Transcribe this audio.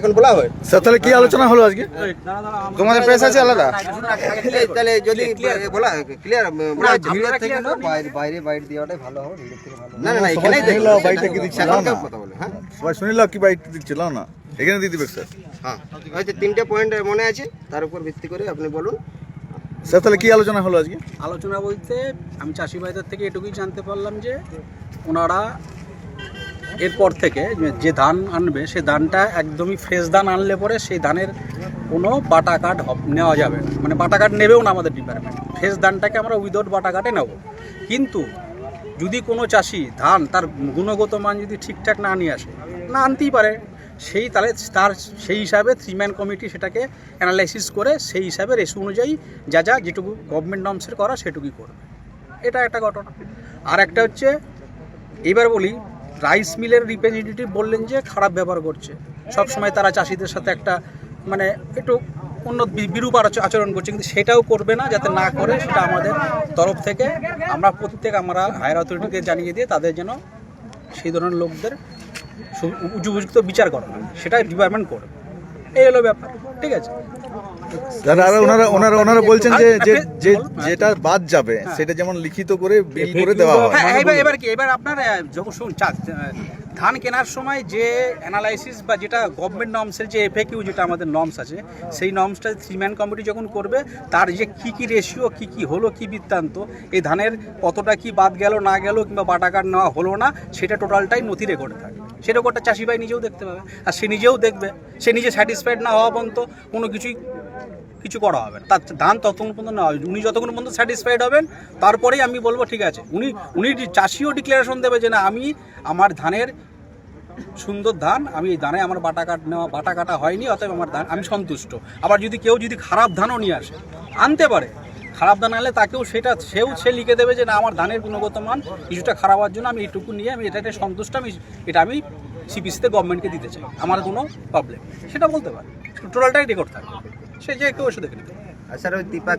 এখন বলা হয়। স্যার তাহলে কি আলোচনা হলো আজকে? তোমাদের প্রেস আছে আলাদা? তাহলে যদি বলা ক্লিয়ার ভিড়ের থেকে না বাইরে দেওয়াটাই ভালো হবে ভিড়ের থেকে ভালো না না এখানেই দেখো শুনিলাম, কি দিচ্ছে না, কথা বলে হ্যাঁ? সবাই শুনিল কি দিচ্ছিল না। এখানে দিয়ে দিবে স্যার। হ্যাঁ হয়তো তিনটে পয়েন্ট মনে আছে তার উপর ভিত্তি করে আপনি বলুন। স্যার তাহলে কি আলোচনা হলো আজকে? আলোচনা বলতে আমি চাষি ভাইদের থেকে এটুকুই জানতে পারলাম যে ওনারা এরপর থেকে যে ধান আনবে, সে ধানটা একদমই ফ্রেশ ধান আনলে পরে সেই ধানের কোনো বাটা কার্ড নেওয়া যাবে মানে বাটা কার্ড নেবেও না আমাদের ডিপার্টমেন্ট ফ্রেশ ধানটাকে আমরা উইদাউট বাটা কার্ডে নেব। কিন্তু যদি কোনো চাষি ধান তার গুণগত মান যদি ঠিকঠাক না নিয়ে আসে, না আনতেই পারে। সেই তাহলে তার সেই হিসাবে থ্রি ম্যান কমিটি সেটাকে অ্যানালাইসিস করে সেই হিসাবে রেসু অনুযায়ী যা যা যেটুকু গভর্নমেন্ট নর্মসের করা সেটুকুই করবে। এটা একটা ঘটনা। আর একটা হচ্ছে, এবার বলি রাইস মিলের রিপ্রেজেন্টেটিভ বললেন যে খারাপ ব্যবহার করছে। সব সময় তারা চাষিদের সাথে একটা মানে একটু অন্য বিরূপ আচ- আচরণ করছে, কিন্তু সেটাও করবে না, যাতে না করে, সেটা আমাদের তরফ থেকে আমরা প্রত্যেক আমরা হায়ার অথরিটিকে জানিয়ে দিয়ে তাদের যেন সেই ধরনের লোকদের উপযুক্ত বিচার করা হয় সেটা ডিপার্টমেন্ট করবে এই হলো ব্যাপার, ঠিক আছে? আর ওনারা ওনারা ওনারা বলছেন যে যে যেটা বাদ যাবে সেটা যেমন লিখিত করে বিল করে দেওয়া হয়। হ্যাঁ এবার এবার কি এবার আপনার যখন শুন ধান কেনার সময় যে অ্যানালাইসিস বা যেটা গভর্নমেন্ট নর্মসের যে এফএকিউ যেটা আমাদের নর্মস আছে সেই নর্মসটা থ্রি ম্যান কমিটি যখন করবে তার যে কি কি রেশিও কি কি হলো কি বৃত্তান্ত এই ধানের কতটা কি বাদ গেল না গেল কিংবা বাটাকার নেওয়া হলো না সেটা টোটালটাই নথি রেকর্ডে থাকে। সে রেকর্ডটা চাষি ভাই নিজেও দেখতে পাবে। আর সে নিজেও দেখবে। সে নিজে স্যাটিসফাইড না হওয়া পর্যন্ত কোনো কিছুই কিছু করা হবে না। তার ধান ততক্ষণ পর্যন্ত না উনি যতক্ষণ পর্যন্ত স্যাটিসফাইড হবেন, তারপরেই আমি বলব, ঠিক আছে। উনি উনি চাষিও ডিক্লারেশন দেবে যে, না, আমি আমার ধানের সুন্দর ধান, আমি এই ধানে আমার বাটা কাট, নেওয়া, বাটা কাটা হয়নি, অতএব আমার ধান, আমি সন্তুষ্ট। আবার যদি কেউ যদি খারাপ ধানও নিয়ে আসে, আনতে পারে। খারাপ ধান আনলে তাকেও সেটা, সেও সে লিখে দেবে যে, না, আমার ধানের গুণগত মান কিছুটা খারাপ হওয়ার জন্য আমি এইটুকু নিয়ে, আমি এটাতে সন্তুষ্ট, আমি এটা আমি সিপিসিতে গভর্নমেন্টকে দিতে চাই। আমার কোনো প্রবলেম সেটা বলতে পারে। টোটালটাই রেকর্ড থাকবে। সে যে কেউ এসে দেখে নিতে। আর স্যার ওই দীপা